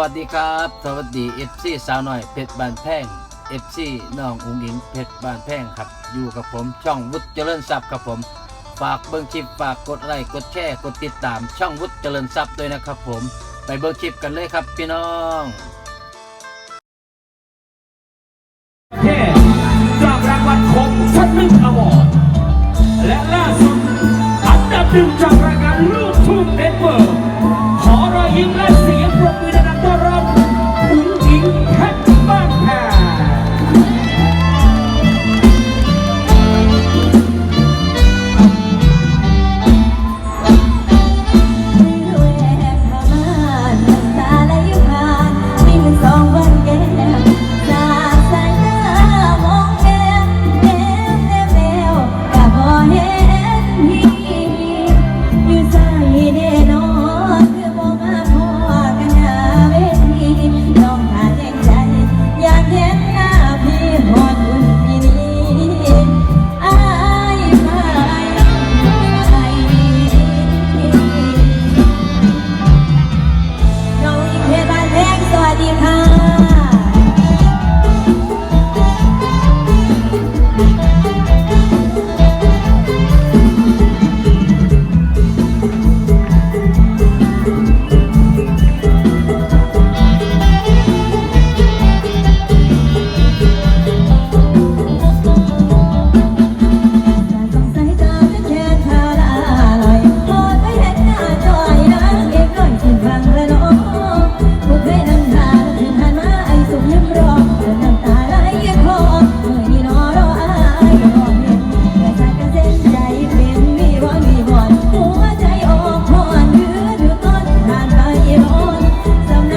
วัสดีครับ สวัสดีเอฟซีสาวหน่อยเพชรบานแพงเอฟซีน้องอุ้งอิงเพชรบานแพงครับ อยู่กับผมช่องวุฒิเจริญทรัพย์ครับผม ฝากเบิ้งลิปฝากกดไลค์กดแชร์กดติดตามช่องวุฒิเจริญทรัพย์ด้วยนะครับผม ไปเบิ้งลิปกันเลยครับพี่น้องเท่จากรางวัลของชัดลึกอวอร์ดและล่าสุดอันดับหนึ่งจาก on.